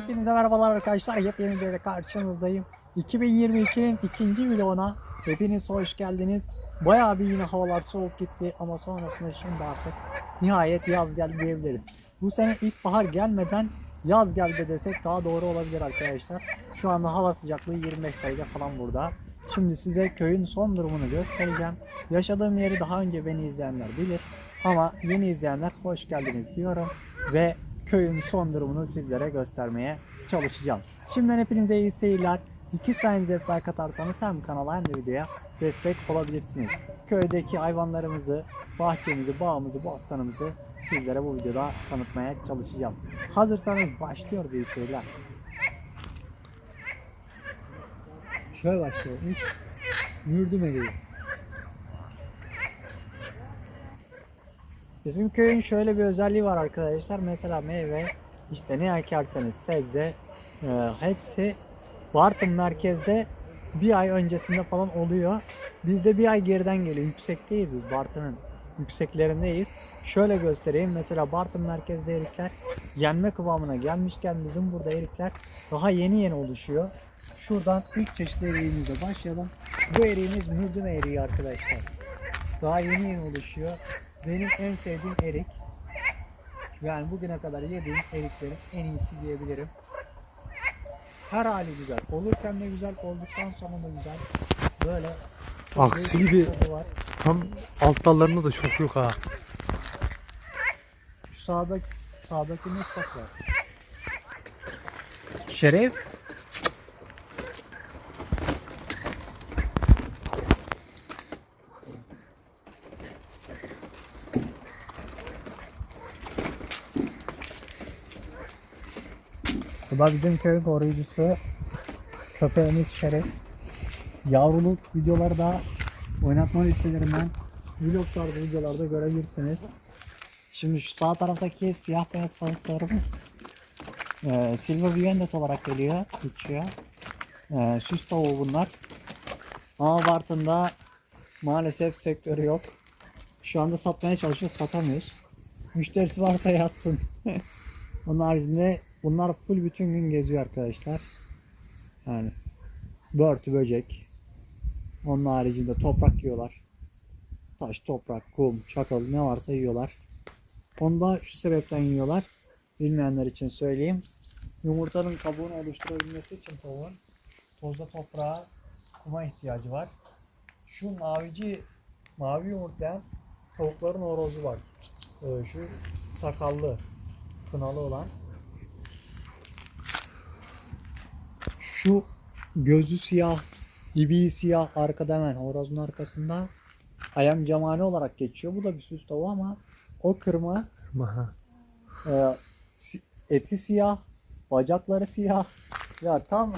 Hepinize merhabalar arkadaşlar. Yepyeni bir karşınızdayım. 2022'nin ikinci vloguna hepiniz hoş geldiniz. Bayağı bir yine havalar soğuk gitti ama sonrasında şimdi artık nihayet yaz geldi diyebiliriz. Bu sene ilkbahar gelmeden yaz geldi desek daha doğru olabilir arkadaşlar. Şu anda hava sıcaklığı 25 derece falan burada. Şimdi size köyün son durumunu göstereceğim. Yaşadığım yeri daha önce beni izleyenler bilir. Ama yeni izleyenler hoş geldiniz diyorum. Ve köyün son durumunu sizlere göstermeye çalışacağım. Şimdiden hepinize iyi seyirler. İki saniyede like atarsanız hem kanala hem de videoya destek olabilirsiniz. Köydeki hayvanlarımızı, bahçemizi, bağımızı, bostanımızı sizlere bu videoda tanıtmaya çalışacağım. Hazırsanız başlıyoruz iyi seyirler. Şöyle başlıyor. İlk mürdüm eriği. Bizim köyün şöyle bir özelliği var arkadaşlar. Mesela meyve, işte ne ekerseniz sebze e, hepsi Bartın merkezde bir ay öncesinde falan oluyor. Bizde bir ay geriden geliyor. Yüksekteyiz biz Bartın'ın yükseklerindeyiz. Şöyle göstereyim. Mesela Bartın merkezde erikler yenme kıvamına gelmişken bizim burada erikler daha yeni yeni oluşuyor. Şuradan ilk çeşit eriğimize başlayalım. Bu eriğimiz mürdüm eriği arkadaşlar. Daha yeni yeni oluşuyor. Benim en sevdiğim erik. Yani bugüne kadar yediğim eriklerin en iyisi diyebilirim. Her hali güzel. Olurken de güzel, olduktan sonra da güzel. Böyle Aksi gibi. Tam alt dallarında da çok yok ha. Şu sağda, sağdaki ne var. Şeref. Da bizim köyün koruyucusu. Köpeğimiz Şeref. Yavruluk videoları da oynatma listelerinden vlog tarzı videolarda görebilirsiniz. Şimdi şu sağ taraftaki siyah beyaz tavuklarımız e, Silver Viennet olarak geliyor, geçiyor. E, süs tavuğu bunlar. Ama Bartın'da maalesef sektörü yok. Şu anda satmaya çalışıyoruz, satamıyoruz. Müşterisi varsa yazsın. Onun haricinde bunlar full bütün gün geziyor arkadaşlar. Yani börtü böcek. Onun haricinde toprak yiyorlar. Taş, toprak, kum, çakıl ne varsa yiyorlar. Onu da şu sebepten yiyorlar. Bilmeyenler için söyleyeyim. Yumurtanın kabuğunu oluşturabilmesi için tavuğun tozda toprağa, kuma ihtiyacı var. Şu mavici, mavi yumurtlayan tavukların horozu var. Ee, şu sakallı, kınalı olan. Şu gözü siyah, ibiği siyah arkada hemen horozun arkasında ayam camani olarak geçiyor. Bu da bir süs tavuğu ama o kırma Aha. e, si- eti siyah, bacakları siyah. Ya tam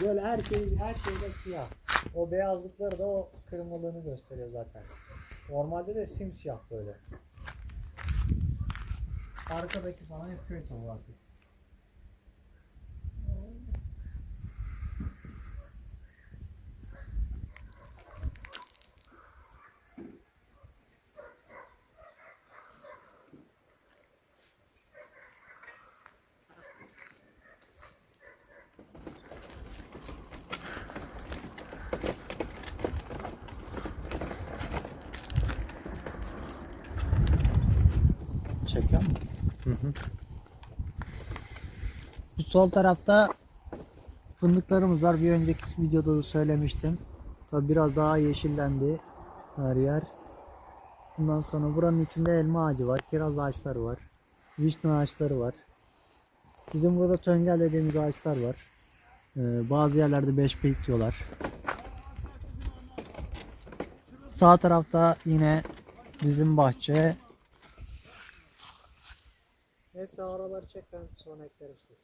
böyle her şey her şeyde siyah. O beyazlıkları da o kırmızılığını gösteriyor zaten. Normalde de simsiyah böyle. Arkadaki falan hep köy tavuğu artık. Hı. Bu sol tarafta fındıklarımız var. Bir önceki videoda da söylemiştim. Tabi biraz daha yeşillendi her yer. Bundan sonra buranın içinde elma ağacı var, kiraz ağaçları var, vişne ağaçları var. Bizim burada töngel dediğimiz ağaçlar var. Ee, bazı yerlerde beş peyik diyorlar. Sağ tarafta yine bizim bahçe. Neyse araları çek ben sonra eklerim size.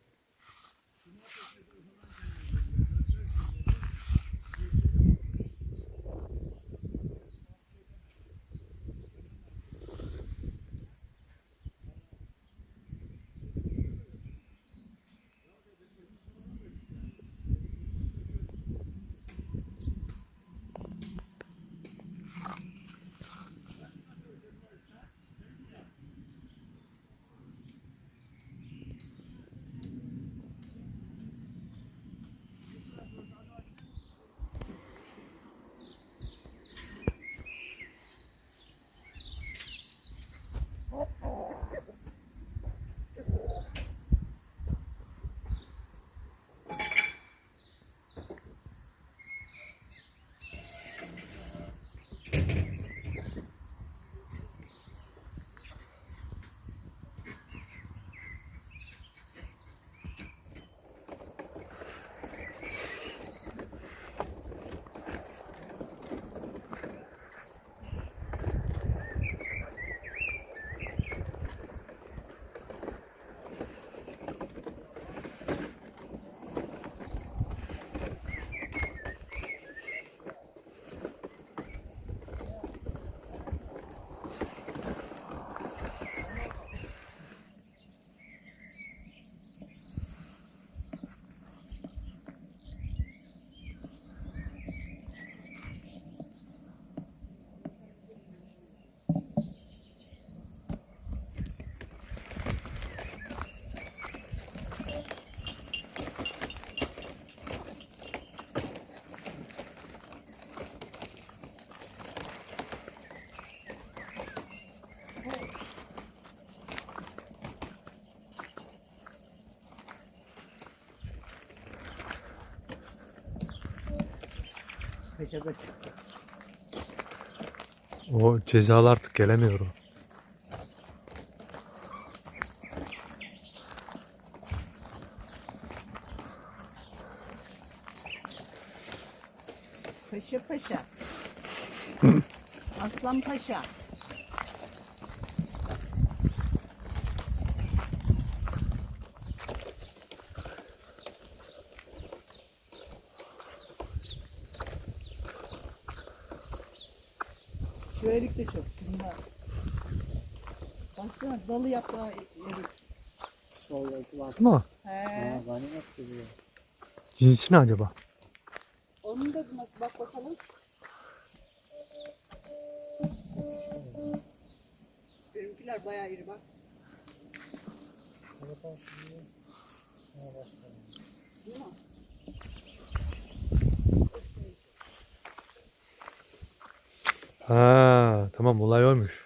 Peşe peşe. O cezalı artık gelemiyor o. Paşa paşa. Aslan paşa. Şu erik de çok. Şunlar. Baksana dalı yaprağı erik. Soldaki var. Ama He. Aa, ganimet gibi. cinsi ne acaba? Onun da nasıl bak bakalım. Benimkiler bayağı iri bak. Değil mi? Ha, tamam olay oymuş.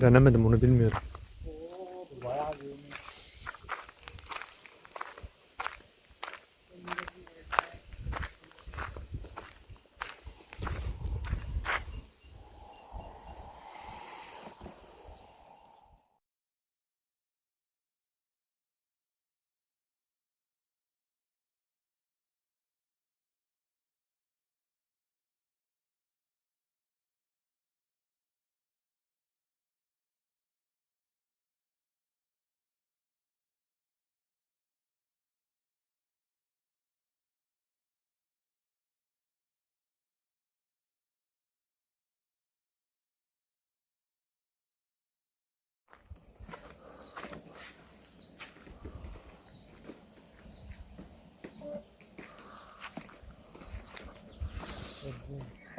Denemedim onu bilmiyorum.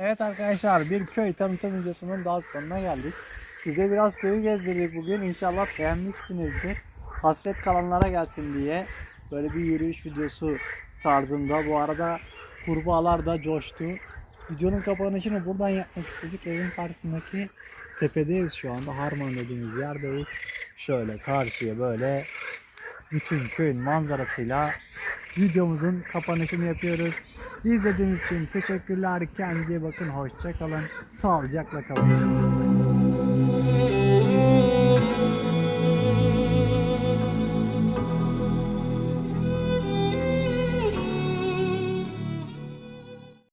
Evet arkadaşlar bir köy tanıtım videosunun daha sonuna geldik. Size biraz köyü gezdirdik bugün. İnşallah beğenmişsinizdir. Hasret kalanlara gelsin diye böyle bir yürüyüş videosu tarzında. Bu arada kurbağalar da coştu. Videonun kapanışını buradan yapmak istedik. Evin karşısındaki tepedeyiz şu anda. Harman dediğimiz yerdeyiz. Şöyle karşıya böyle bütün köyün manzarasıyla videomuzun kapanışını yapıyoruz. İzlediğiniz için teşekkürler. Kendinize bakın. Hoşça kalın. Sağlıcakla kalın.